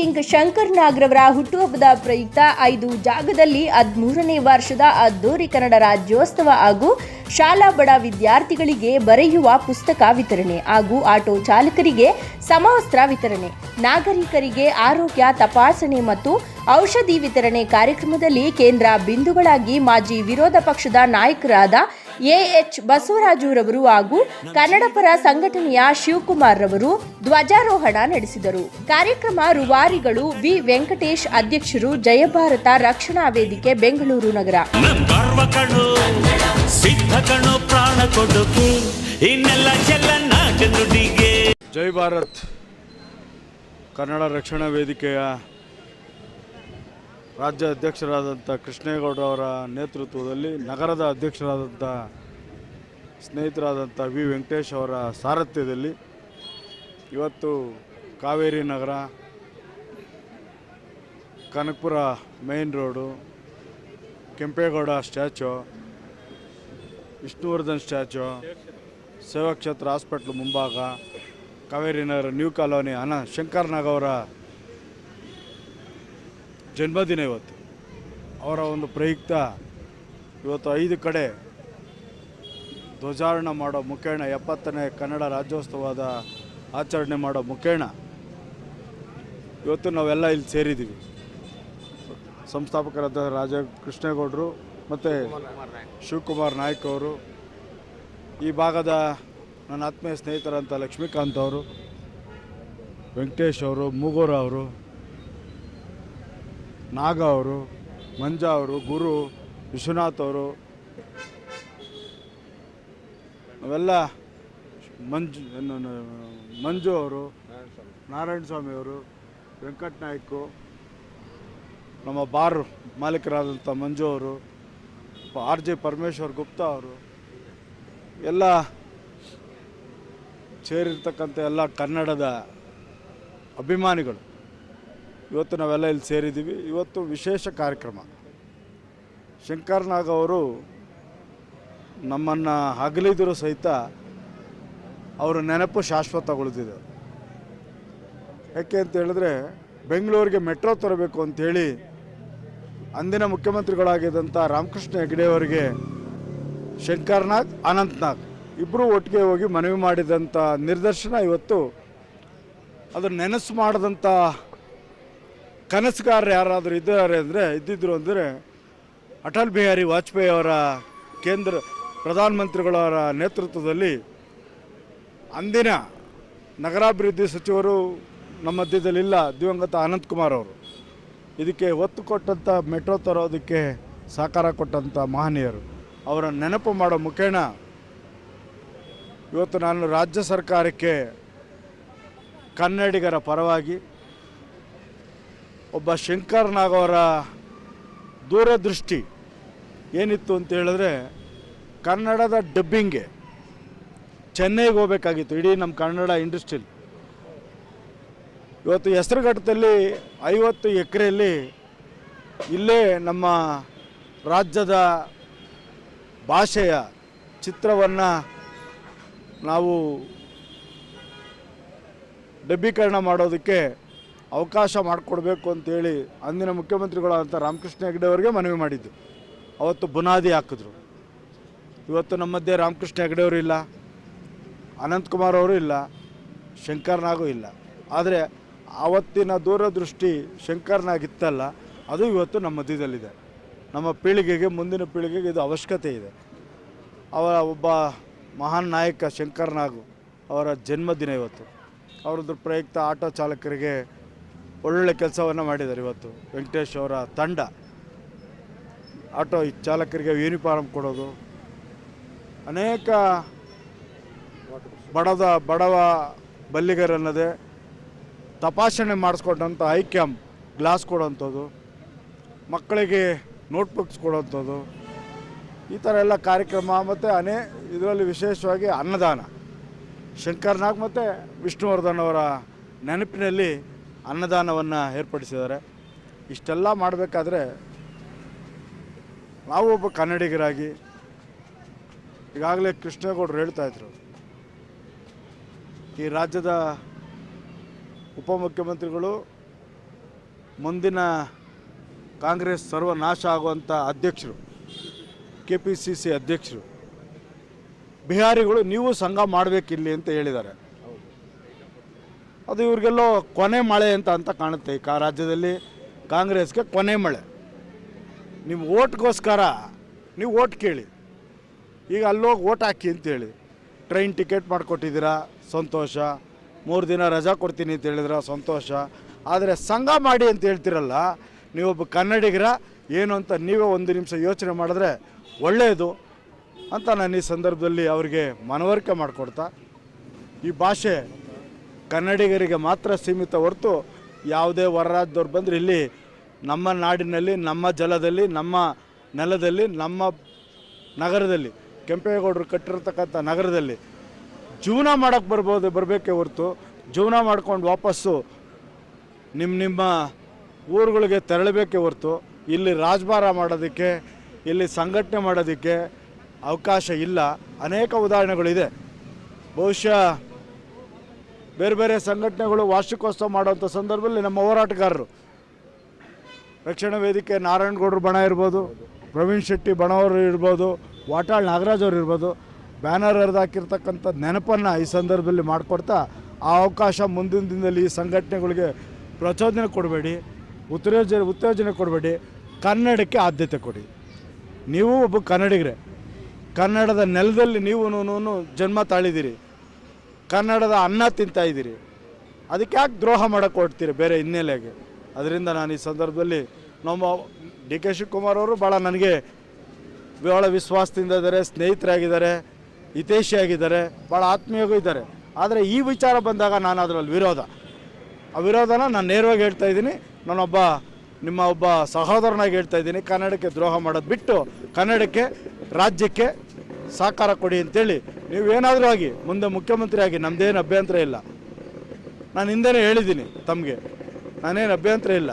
King Shankar ನಾಗ್ರವರ ಹುಟ್ಟುಹಬ್ಬದ ಪ್ರಯುಕ್ತ ಐದು ಜಾಗದಲ್ಲಿ ಹದಿಮೂರನೇ ವರ್ಷದ ಅದ್ದೂರಿ ಕನ್ನಡ ರಾಜ್ಯೋತ್ಸವ ಹಾಗೂ ಶಾಲಾ ಬಡ ವಿದ್ಯಾರ್ಥಿಗಳಿಗೆ ಬರೆಯುವ ಪುಸ್ತಕ ವಿತರಣೆ ಹಾಗೂ ಆಟೋ ಚಾಲಕರಿಗೆ ಸಮವಸ್ತ್ರ ವಿತರಣೆ. ನಾಗರಿಕರಿಗೆ ಆರೋಗ್ಯ ತಪಾಸಣೆ ಮತ್ತು ಔಷಧಿ ವಿತರಣೆ ಕಾರ್ಯಕ್ರಮದಲ್ಲಿ ಕೇಂದ್ರ ಬಿಂದುಗಳಾಗಿ ಮಾಜಿ ವಿರೋಧ ಪಕ್ಷದ ನಾಯಕರಾದ ಎಎಚ್ ಬಸವರಾಜುರವರು ಹಾಗೂ ಕನ್ನಡಪರ ಸಂಘಟನೆಯ ಶಿವಕುಮಾರ್ ರವರು ಧ್ವಜಾರೋಹಣ ನಡೆಸಿದರು. ಕಾರ್ಯಕ್ರಮ ರುವಾರಿಗಳು ವಿ. ವೆಂಕಟೇಶ್ ಅಧ್ಯಕ್ಷರು ಜಯಭಾರತ ರಕ್ಷಣಾ ವೇದಿಕೆ ಬೆಂಗಳೂರು ನಗರ. ಜೈ ಭಾರತ್. ಕನ್ನಡ ರಕ್ಷಣಾ ವೇದಿಕೆಯ ರಾಜ್ಯ ಅಧ್ಯಕ್ಷರಾದಂಥ ಕೃಷ್ಣೇಗೌಡ ಅವರ ನೇತೃತ್ವದಲ್ಲಿ ನಗರದ ಅಧ್ಯಕ್ಷರಾದಂಥ ಸ್ನೇಹಿತರಾದಂಥ ವಿ ವೆಂಕಟೇಶ್ ಅವರ ಸಾರಥ್ಯದಲ್ಲಿ ಇವತ್ತು Kaveri Nagar, Kanakapura main road, Kempegowda statue, Vishnuvardhan statue, Seva Kshetra hospital ಮುಂಭಾಗ, ಕಾವೇರಿ ನಗರ ನ್ಯೂ ಕಾಲೋನಿ, ಅನ ಶಂಕರ್ನಾಗ್ ಅವರ ಜನ್ಮದಿನ ಇವತ್ತು. ಅವರ ಒಂದು ಪ್ರಯುಕ್ತ ಇವತ್ತು ಐದು ಕಡೆ ಧ್ವಜಾರೋಹಣ ಮಾಡೋ ಮುಖೇಣ, ಎಪ್ಪತ್ತನೇ ಕನ್ನಡ ರಾಜ್ಯೋತ್ಸವದ ಆಚರಣೆ ಮಾಡೋ ಮುಖೇಣ ಇವತ್ತು ನಾವೆಲ್ಲ ಇಲ್ಲಿ ಸೇರಿದ್ದೀವಿ. ಸಂಸ್ಥಾಪಕರಾದ ರಾಜ ಕೃಷ್ಣೇಗೌಡರು ಮತ್ತು ಶಿವಕುಮಾರ್ ನಾಯ್ಕ ಅವರು, ಈ ಭಾಗದ ನನ್ನ ಆತ್ಮೀಯ ಸ್ನೇಹಿತರಂತ ಲಕ್ಷ್ಮೀಕಾಂತ್ ಅವರು, ವೆಂಕಟೇಶ್ ಅವರು, ಮೂಗೂರ ಅವರು ನಾಗ ಅವರು, ಮಂಜ ಅವರು, ಗುರು, ವಿಶ್ವನಾಥ್ ಅವರು, ಅವೆಲ್ಲ ಮಂಜು ಮಂಜು ಅವರು, ನಾರಾಯಣ ಸ್ವಾಮಿ ಅವರು, ವೆಂಕಟ್ ನಾಯ್ಕು, ನಮ್ಮ ಬಾರ್ ಮಾಲೀಕರಾದಂಥ ಮಂಜು ಅವರು, ಆರ್ ಜೆ ಪರಮೇಶ್ವರ್ ಗುಪ್ತಾ ಅವರು, ಎಲ್ಲ ಸೇರಿರ್ತಕ್ಕಂಥ ಎಲ್ಲ ಕನ್ನಡದ ಅಭಿಮಾನಿಗಳು. ಇವತ್ತು ನಾವೆಲ್ಲ ಇಲ್ಲಿ ಸೇರಿದ್ದೀವಿ. ಇವತ್ತು ವಿಶೇಷ ಕಾರ್ಯಕ್ರಮ. ಶಂಕರ್ನಾಗ್ ಅವರು ನಮ್ಮನ್ನು ಅಗಲಿದರೂ ಸಹಿತ ಅವರ ನೆನಪು ಶಾಶ್ವತಗೊಳಿಸಿದೆ ಯಾಕೆ ಅಂತ ಹೇಳಿದ್ರೆ ಬೆಂಗಳೂರಿಗೆ ಮೆಟ್ರೋ ತರಬೇಕು ಅಂಥೇಳಿ ಅಂದಿನ ಮುಖ್ಯಮಂತ್ರಿಗಳಾಗಿದ್ದಂಥ ರಾಮಕೃಷ್ಣ ಹೆಗಡೆ ಅವರಿಗೆ ಶಂಕರ್ನಾಗ್ ಅನಂತ್ನಾಗ್ ಇಬ್ಬರು ಒಟ್ಟಿಗೆ ಹೋಗಿ ಮನವಿ ಮಾಡಿದಂಥ ನಿರ್ದರ್ಶನ ಇವತ್ತು ಅದನ್ನು ನೆನಸು ಮಾಡಿದಂಥ ಕನಸುಗಾರರು ಯಾರಾದರೂ ಇದ್ದಾರೆ ಅಂದರೆ, ಇದ್ದಿದ್ರು ಅಂದರೆ ಅಟಲ್ ಬಿಹಾರಿ ವಾಜಪೇಯಿ ಅವರ ಕೇಂದ್ರ ಪ್ರಧಾನಮಂತ್ರಿಗಳವರ ನೇತೃತ್ವದಲ್ಲಿ ಅಂದಿನ ನಗರಾಭಿವೃದ್ಧಿ ಸಚಿವರು ನಮ್ಮ ಮಧ್ಯದಲ್ಲಿಲ್ಲ ದಿವಂಗತ ಅನಂತಕುಮಾರ್ ಅವರು. ಇದಕ್ಕೆ ಒತ್ತು ಕೊಟ್ಟಂಥ ಮೆಟ್ರೋ ತರೋದಕ್ಕೆ ಸಹಕಾರ ಕೊಟ್ಟಂಥ ಮಹನೀಯರು. ಅವರ ನೆನಪು ಮಾಡೋ ಮುಖೇಣ, ಇವತ್ತು ನಾನು ರಾಜ್ಯ ಸರ್ಕಾರಕ್ಕೆ ಕನ್ನಡಿಗರ ಪರವಾಗಿ ಒಬ್ಬ ಶಂಕರ್ ನಾಗ್ ಅವರ ದೂರದೃಷ್ಟಿ ಏನಿತ್ತು ಅಂತ ಹೇಳಿದ್ರೆ ಕನ್ನಡದ ಡಬ್ಬಿಂಗ್ಗೆ ಚೆನ್ನೈಗೆ ಹೋಗಬೇಕಾಗಿತ್ತು. ಇಡೀ ನಮ್ಮ ಕನ್ನಡ ಇಂಡಸ್ಟ್ರಿಲ್ ಇವತ್ತು ಹೆಸರುಘಟ್ಟದಲ್ಲಿ ಐವತ್ತು ಎಕರೆಯಲ್ಲಿ ಇಲ್ಲೇ ನಮ್ಮ ರಾಜ್ಯದ ಭಾಷೆಯ ಚಿತ್ರವನ್ನು ನಾವು ಡಬ್ಬೀಕರಣ ಮಾಡೋದಕ್ಕೆ ಅವಕಾಶ ಮಾಡಿಕೊಡ್ಬೇಕು ಅಂತೇಳಿ ಅಂದಿನ ಮುಖ್ಯಮಂತ್ರಿಗಳಾದಂಥ ರಾಮಕೃಷ್ಣ ಹೆಗ್ಡೆ ಅವರಿಗೆ ಮನವಿ ಮಾಡಿದ್ದು. ಅವತ್ತು ಬುನಾದಿ ಹಾಕಿದ್ರು. ಇವತ್ತು ನಮ್ಮ ಮಧ್ಯೆ ರಾಮಕೃಷ್ಣ ಹೆಗ್ಡೆ ಅವರು ಇಲ್ಲ, ಅನಂತಕುಮಾರ್ ಅವರು ಇಲ್ಲ ಶಂಕರ್ನಾಗೂ ಇಲ್ಲ. ಆದರೆ ಆವತ್ತಿನ ದೂರದೃಷ್ಟಿ ಶಂಕರ್ನಾಗ್ ಇತ್ತಲ್ಲ, ಅದು ಇವತ್ತು ನಮ್ಮ ಮಧ್ಯದಲ್ಲಿದೆ ನಮ್ಮ ಪೀಳಿಗೆಗೆ, ಮುಂದಿನ ಪೀಳಿಗೆಗೆ ಇದು ಅವಶ್ಯಕತೆ ಇದೆ. ಅವರ ಒಬ್ಬ ಮಹಾನ್ ನಾಯಕ ಶಂಕರ್ನಾಗು ಅವರ ಜನ್ಮದಿನ ಇವತ್ತು. ಅವರದ್ದು ಪ್ರಯುಕ್ತ ಆಟೋ ಚಾಲಕರಿಗೆ ಒಳ್ಳೊಳ್ಳೆ ಕೆಲಸವನ್ನು ಮಾಡಿದ್ದಾರೆ ಇವತ್ತು. ವೆಂಕಟೇಶ್ ಅವರ ತಂಡ. ಆಟೋ ಚಾಲಕರಿಗೆ ಯೂನಿಫಾರ್ಮ್ ಕೊಡೋದು. ಅನೇಕ ಬಡದ, ಬಡವ ಬಲ್ಲಿಗರನ್ನದೇ ತಪಾಸಣೆ ಮಾಡಿಸ್ಕೊಂಡಂಥ ಕ್ಯಾಂಪ್ ಗ್ಲಾಸ್ ಕೊಡೋಂಥದ್ದು. ಮಕ್ಕಳಿಗೆ ನೋಟ್ಬುಕ್ಸ್ ಕೊಡೋಂಥದ್ದು. ಈ ಥರ ಎಲ್ಲ ಕಾರ್ಯಕ್ರಮ ಮತ್ತು ಅನೇ ಇದರಲ್ಲಿ ವಿಶೇಷವಾಗಿ ಅನ್ನದಾನ. ಶಂಕರ್ನಾಗ್ ಮತ್ತು ವಿಷ್ಣುವರ್ಧನ್ ಅವರ ನೆನಪಿನಲ್ಲಿ ಅನ್ನದಾನವನ್ನು ಏರ್ಪಡಿಸಿದ್ದಾರೆ. ಇಷ್ಟೆಲ್ಲ ಮಾಡಬೇಕಾದ್ರೆ ನಾವು ಒಬ್ಬ ಕನ್ನಡಿಗರಾಗಿ ಈಗಾಗಲೇ ಕೃಷ್ಣೇಗೌಡರು ಹೇಳ್ತಾ ಇದ್ರು. ಈ ರಾಜ್ಯದ ಉಪಮುಖ್ಯಮಂತ್ರಿಗಳು ಮುಂದಿನ ಕಾಂಗ್ರೆಸ್ ಸರ್ವನಾಶ ಆಗುವಂಥ ಅಧ್ಯಕ್ಷರು ಕೆ ಪಿ ಸಿ ಸಿ ಅಧ್ಯಕ್ಷರು, ಬಿಹಾರಿಗಳು ನೀವು ಸಂಘ ಮಾಡಬೇಕಿಲ್ಲಿ ಅಂತ ಹೇಳಿದ್ದಾರೆ. ಅದು ಇವ್ರಿಗೆಲ್ಲೋ ಕೊನೆ ಮಳೆ ಅಂತ ಅಂತ ಕಾಣುತ್ತೆ. ಈ ಕಾ ರಾಜ್ಯದಲ್ಲಿ ಕಾಂಗ್ರೆಸ್ಗೆ ಕೊನೆ ಮಳೆ. ನಿಮ್ಮ ಓಟ್ಗೋಸ್ಕರ ನೀವು ಓಟ್ ಕೇಳಿ. ಈಗ ಅಲ್ಲೋಗಿ ಓಟ್ ಹಾಕಿ ಅಂತೇಳಿ ಟ್ರೈನ್ ಟಿಕೆಟ್ ಮಾಡಿಕೊಟ್ಟಿದ್ದೀರಾ, ಸಂತೋಷ. ಮೂರು ದಿನ ರಜಾ ಕೊಡ್ತೀನಿ ಅಂತ ಹೇಳಿದ್ರ ಸಂತೋಷ. ಆದರೆ ಸಂಘ ಮಾಡಿ ಅಂತ ಹೇಳ್ತಿರಲ್ಲ, ನೀವೊಬ್ಬ ಕನ್ನಡಿಗರ ಏನು ಅಂತ ನೀವೇ ಒಂದು ನಿಮಿಷ ಯೋಚನೆ ಮಾಡಿದ್ರೆ ಒಳ್ಳೆಯದು ಅಂತ ನಾನು ಈ ಸಂದರ್ಭದಲ್ಲಿ ಅವರಿಗೆ ಮನವರಿಕೆ ಮಾಡಿಕೊಡ್ತಾ ಈ ಭಾಷೆ ಕನ್ನಡಿಗರಿಗೆ ಮಾತ್ರ ಸೀಮಿತ ಹೊರತು ಯಾವುದೇ ಹೊರ ರಾಜ್ಯದವ್ರು ಬಂದರೆ ಇಲ್ಲಿ ನಮ್ಮ ನಾಡಿನಲ್ಲಿ, ನಮ್ಮ ಜಲದಲ್ಲಿ, ನಮ್ಮ ನೆಲದಲ್ಲಿ, ನಮ್ಮ ನಗರದಲ್ಲಿ, ಕೆಂಪೇಗೌಡರು ಕಟ್ಟಿರ್ತಕ್ಕಂಥ ನಗರದಲ್ಲಿ ಜೀವನ ಮಾಡೋಕ್ಕೆ ಬರ್ಬೋದು, ಬರಬೇಕೇ ಹೊರತು ಜೀವನ ಮಾಡ್ಕೊಂಡು ವಾಪಸ್ಸು ನಿಮ್ಮ ನಿಮ್ಮ ಊರುಗಳಿಗೆ ತೆರಳಬೇಕೇ ಹೊರತು ಇಲ್ಲಿ ರಾಜಭಾರ ಮಾಡೋದಕ್ಕೆ, ಇಲ್ಲಿ ಸಂಘಟನೆ ಮಾಡೋದಕ್ಕೆ ಅವಕಾಶ ಇಲ್ಲ. ಅನೇಕ ಉದಾಹರಣೆಗಳಿದೆ. ಬಹುಶಃ ಬೇರೆ ಬೇರೆ ಸಂಘಟನೆಗಳು ವಾರ್ಷಿಕೋತ್ಸವ ಮಾಡುವಂಥ ಸಂದರ್ಭದಲ್ಲಿ ನಮ್ಮ ಹೋರಾಟಗಾರರು. ರಕ್ಷಣಾ ವೇದಿಕೆ ನಾರಾಯಣಗೌಡರು ಬಣ ಇರ್ಬೋದು, ಪ್ರವೀಣ್ ಶೆಟ್ಟಿ ಬಣವರು ಇರ್ಬೋದು, ವಾಟಾಳ್ ನಾಗರಾಜ್ ಅವರು ಇರ್ಬೋದು, ಬ್ಯಾನರ್ ಹರಿದಾಕಿರ್ತಕ್ಕಂಥ ನೆನಪನ್ನು ಈ ಸಂದರ್ಭದಲ್ಲಿ ಮಾಡಿಕೊಡ್ತಾ ಆ ಅವಕಾಶ ಮುಂದಿನ ದಿನದಲ್ಲಿ ಈ ಸಂಘಟನೆಗಳಿಗೆ ಪ್ರಚೋದನೆ ಕೊಡಬೇಡಿ ಉತ್ತೇಜನ ಉತ್ತೇಜನೆ ಕೊಡಬೇಡಿ, ಕನ್ನಡಕ್ಕೆ ಆದ್ಯತೆ ಕೊಡಿ. ನೀವು ಒಬ್ಬ ಕನ್ನಡಿಗರೇ, ಕನ್ನಡದ ನೆಲದಲ್ಲಿ ನೀವು ಜನ್ಮ ತಾಳಿದ್ದೀರಿ ಕನ್ನಡದ ಅನ್ನ ತಿಂತಾ ಇದ್ದೀರಿ. ಅದಕ್ಕೆ ಯಾಕೆ ದ್ರೋಹ ಮಾಡೋಕೆ ಹೊಡ್ತೀರಿ ಬೇರೆ ಹಿನ್ನೆಲೆಗೆ? ಅದರಿಂದ ನಾನು ಈ ಸಂದರ್ಭದಲ್ಲಿ ನಮ್ಮ ಡಿ ಕೆ ಶಿವಕುಮಾರ್ ಅವರು ಭಾಳ ನನಗೆ ಭಾಳ ವಿಶ್ವಾಸದಿಂದ ಇದ್ದಾರೆ, ಸ್ನೇಹಿತರಾಗಿದ್ದಾರೆ, ಹಿತೈಷಿಯಾಗಿದ್ದಾರೆ ಭಾಳ ಆತ್ಮೀಯಗೂ ಇದ್ದಾರೆ. ಆದರೆ ಈ ವಿಚಾರ ಬಂದಾಗ ನಾನು ಅದರಲ್ಲಿ ವಿರೋಧ. ಆ ವಿರೋಧನ ನಾನು ನೇರವಾಗಿ ಹೇಳ್ತಾ ಇದ್ದೀನಿ. ನಾನೊಬ್ಬ, ನಿಮ್ಮ ಒಬ್ಬ ಸಹೋದರನಾಗಿ ಹೇಳ್ತಾ ಇದ್ದೀನಿ. ಕನ್ನಡಕ್ಕೆ ದ್ರೋಹ ಮಾಡೋದು ಬಿಟ್ಟು ಕನ್ನಡಕ್ಕೆ, ರಾಜ್ಯಕ್ಕೆ ಸಹಕಾರ ಕೊಡಿ ಅಂತೇಳಿ ನೀವು ಏನಾದರೂ ಆಗಿ ಮುಂದೆ ಮುಖ್ಯಮಂತ್ರಿ ಆಗಿ ನಮ್ಮದೇನು ಅಭ್ಯಂತರ ಇಲ್ಲ. ನಾನು ಹಿಂದೆನೇ ಹೇಳಿದ್ದೀನಿ ತಮಗೆ. ನಾನೇನು ಅಭ್ಯಂತರ ಇಲ್ಲ.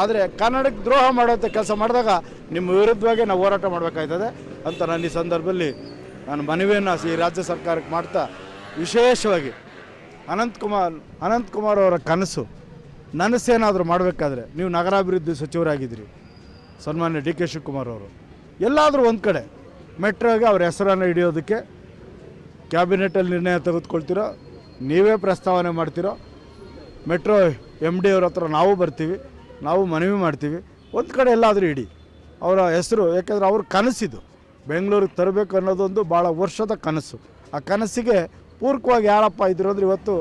ಆದರೆ ಕನ್ನಡಕ್ಕೆ ದ್ರೋಹ ಮಾಡೋಂಥ ಕೆಲಸ ಮಾಡಿದಾಗ ನಿಮ್ಮ ವಿರುದ್ಧವಾಗಿ ನಾವು ಹೋರಾಟ ಮಾಡಬೇಕಾಯ್ತದೆ ಅಂತ ನಾನು ಈ ಸಂದರ್ಭದಲ್ಲಿ ನಾನು ಮನವಿಯನ್ನು ಈ ರಾಜ್ಯ ಸರ್ಕಾರಕ್ಕೆ ಮಾಡ್ತಾ ವಿಶೇಷವಾಗಿ ಅನಂತಕುಮಾರ್ ಅನಂತಕುಮಾರ್ ಅವರ ಕನಸು ನನಸೇನಾದರೂ ಮಾಡಬೇಕಾದ್ರೆ ನೀವು ನಗರಾಭಿವೃದ್ಧಿ ಸಚಿವರಾಗಿದ್ದೀರಿ, ಸನ್ಮಾನ್ಯ ಡಿ ಕೆ ಶಿವಕುಮಾರ್ ಅವರು. ಎಲ್ಲಾದರೂ ಒಂದು ಕಡೆ, ಮೆಟ್ರೋಗೆ ಅವ್ರ ಹೆಸರನ್ನು ಹಿಡಿಯೋದಕ್ಕೆ ಕ್ಯಾಬಿನೆಟಲ್ಲಿ ನಿರ್ಣಯ ತೆಗೆದುಕೊಳ್ತೀರೋ, ನೀವೇ ಪ್ರಸ್ತಾವನೆ ಮಾಡ್ತೀರೋ, ಮೆಟ್ರೋ ಎಂ ಡಿ ಅವ್ರ ಹತ್ರ ನಾವು ಬರ್ತೀವಿ, ನಾವು ಮನವಿ ಮಾಡ್ತೀವಿ, ಒಂದು ಕಡೆ ಎಲ್ಲಾದರೂ ಇಡಿ. ಅವರ ಹೆಸರು, ಯಾಕೆಂದರೆ ಅವ್ರ ಕನಸಿದು. ಬೆಂಗಳೂರಿಗೆ ತರಬೇಕು ಅನ್ನೋದೊಂದು ಭಾಳ ವರ್ಷದ ಕನಸು. ಆ ಕನಸಿಗೆ ಪೂರಕವಾಗಿ ಯಾರಪ್ಪ ಇದ್ರು ಅಂದರೆ ಇವತ್ತು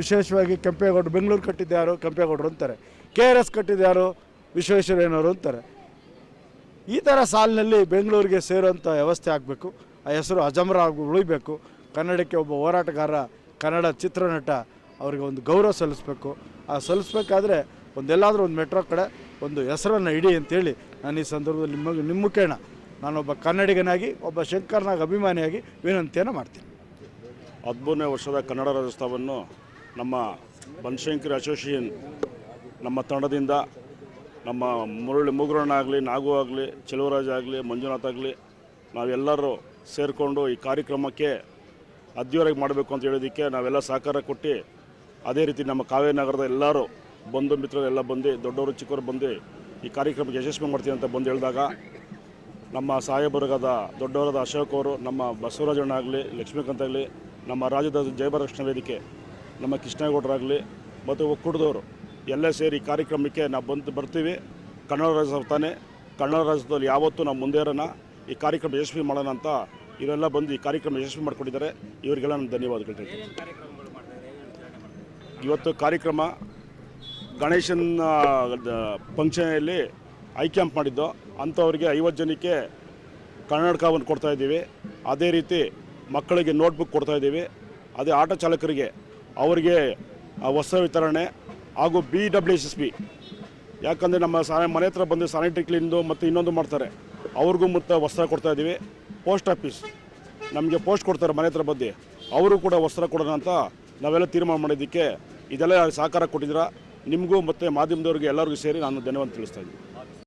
ವಿಶೇಷವಾಗಿ ಕೆಂಪೇಗೌಡರು, ಬೆಂಗಳೂರು ಕಟ್ಟಿದ್ದು ಯಾರು? ಕೆಂಪೇಗೌಡರು ಅಂತಾರೆ. ಕೆ ಆರ್ ಎಸ್ ಕಟ್ಟಿದ್ದು ಯಾರು? ವಿಶ್ವೇಶ್ವರಯ್ಯನವರು ಅಂತಾರೆ. ಈ ಥರ ಸಾಲಿನಲ್ಲಿ ಬೆಂಗಳೂರಿಗೆ ಸೇರುವಂಥ ವ್ಯವಸ್ಥೆ ಆಗಬೇಕು. ಆ ಹೆಸರು ಅಜಮರ ಉಳಿಬೇಕು. ಕನ್ನಡಕ್ಕೆ ಒಬ್ಬ ಹೋರಾಟಗಾರ, ಕನ್ನಡ ಚಿತ್ರನಟ, ಅವರಿಗೆ ಒಂದು ಗೌರವ ಸಲ್ಲಿಸಬೇಕು. ಆ ಸಲ್ಲಿಸ್ಬೇಕಾದ್ರೆ ಒಂದೆಲ್ಲಾದರೂ ಒಂದು ಮೆಟ್ರೋ ಕಡೆ ಒಂದು ಹೆಸರನ್ನು ಇಡಿ ಅಂತೇಳಿ ನಾನು ಈ ಸಂದರ್ಭದಲ್ಲಿ ನಿಮ್ಮ ನಿಮ್ಮ ಮುಖೇಣ ನಾನೊಬ್ಬ ಕನ್ನಡಿಗನಾಗಿ, ಒಬ್ಬ ಶಂಕರ್ನಾಗ ಅಭಿಮಾನಿಯಾಗಿ ವಿನಂತಿಯನ್ನು ಮಾಡ್ತೀನಿ. ಹದಿಮೂರನೇ ವರ್ಷದ ಕನ್ನಡ ರಾಜ್ಯೋತ್ಸವವನ್ನು ನಮ್ಮ ಬನಶಂಕರಿ ಅಸೋಸಿಯೇಷನ್ ನಮ್ಮ ತಂಡದಿಂದ, ನಮ್ಮ ಮುರಳಿ ಮುಗುರಣ್ಣ ನಾಗು ಆಗಲಿ, ಚೆಲುವರಾಜ್ ಆಗಲಿ, ಮಂಜುನಾಥ್ ಆಗಲಿ, ನಾವೆಲ್ಲರೂ ಸೇರಿಕೊಂಡು ಈ ಕಾರ್ಯಕ್ರಮಕ್ಕೆ ಅದ್ದೂರಿಯಾಗಿ ಮಾಡಬೇಕು ಅಂತ ಹೇಳೋದಕ್ಕೆ ನಾವೆಲ್ಲ ಸಹಕಾರ ಕೊಟ್ಟು ಅದೇ ರೀತಿ ನಮ್ಮ ಕಾವೇರಿ ನಗರದ ಎಲ್ಲರೂ ಬಂಧು ಮಿತ್ರರೆಲ್ಲ ಬಂದು, ದೊಡ್ಡವರು ಚಿಕ್ಕವರು ಬಂದು ಈ ಕಾರ್ಯಕ್ರಮಕ್ಕೆ ಯಶಸ್ವಿ ಮಾಡ್ತೀವಿ ಅಂತ ಬಂದು ಹೇಳಿದಾಗ ನಮ್ಮ ಸಾಹೇಬರ್ಗದ ದೊಡ್ಡವರಾದ ಅಶೋಕ್ ಅವರು, ನಮ್ಮ ಬಸವರಾಜಣ್ಣ ಆಗಲಿ, ಲಕ್ಷ್ಮೀಕಾಂತ್ ಆಗಲಿ, ನಮ್ಮ ರಾಜ್ಯದ ಜಯಭರಕೃಷ್ಣ ವೇದಿಕೆ, ನಮ್ಮ ಕೃಷ್ಣೇಗೌಡರಾಗಲಿ, ಮತ್ತು ಒಕ್ಕೂಟದವರು ಎಲ್ಲ ಸೇರಿ ಕಾರ್ಯಕ್ರಮಕ್ಕೆ ನಾವು ಬಂದು ಬರ್ತೀವಿ. ಕನ್ನಡ ರಾಜ್ಯ ತಾನೆ. ಕನ್ನಡ ರಾಜ್ಯದಲ್ಲಿ ಯಾವತ್ತೂ ನಾವು ಮುಂದೆ ಈ ಕಾರ್ಯಕ್ರಮ ಯಶಸ್ವಿ ಮಾಡೋಣ ಅಂತ ಇವರೆಲ್ಲ ಬಂದು ಈ ಕಾರ್ಯಕ್ರಮ ಯಶಸ್ವಿ ಮಾಡಿಕೊಟ್ಟಿದ್ದಾರೆ ಇವರಿಗೆಲ್ಲ ನಾನು ಧನ್ಯವಾದಗಳು ಇವತ್ತು ಕಾರ್ಯಕ್ರಮ ಗಣೇಶನ ಫಂಕ್ಷನಲ್ಲಿ ಐ ಕ್ಯಾಂಪ್ ಮಾಡಿದ್ದು. ಅಂಥವ್ರಿಗೆ ಐವತ್ತು ಜನಕ್ಕೆ ಕನ್ನಡಕವನ್ನು ಕೊಡ್ತಾ ಇದ್ದೀವಿ. ಅದೇ ರೀತಿ ಮಕ್ಕಳಿಗೆ ನೋಟ್ಬುಕ್ ಕೊಡ್ತಾ ಇದ್ದೀವಿ. ಅದೇ ಆಟೋ ಚಾಲಕರಿಗೆ ಅವರಿಗೆ ವಸ್ತ್ರ ವಿತರಣೆ ಹಾಗೂ B W S S B. ಯಾಕಂದರೆ ನಮ್ಮ ಸಾ ಮನೆ ಹತ್ರ ಬಂದು ಸ್ಯಾನಿಟ್ರಿ ಕ್ಲೀನ್ದು ಮತ್ತು ಇನ್ನೊಂದು ಮಾಡ್ತಾರೆ. ಅವ್ರಿಗೂ ಮತ್ತು ವಸ್ತ್ರ ಕೊಡ್ತಾ ಇದ್ದೀವಿ. ಪೋಸ್ಟ್ ಆಫೀಸ್ ನಮಗೆ ಪೋಸ್ಟ್ ಕೊಡ್ತಾರೆ ಮನೆ ಹತ್ರ ಅವರು ಕೂಡ ವಸ್ತ್ರ ಕೊಡೋಣ ಅಂತ ನಾವೆಲ್ಲ ತೀರ್ಮಾನ ಮಾಡಿದ್ದಕ್ಕೆ ಇದೆಲ್ಲ ಸಹಕಾರ ಕೊಟ್ಟಿದ್ದೀರಾ? ನಿಮಗೂ ಮತ್ತು ಮಾಧ್ಯಮದವ್ರಿಗೆ ಎಲ್ಲರಿಗೂ ಸೇರಿ ನಾನು ಧನ್ಯವಾದ ತಿಳಿಸ್ತಾ ಇದ್ದೀನಿ.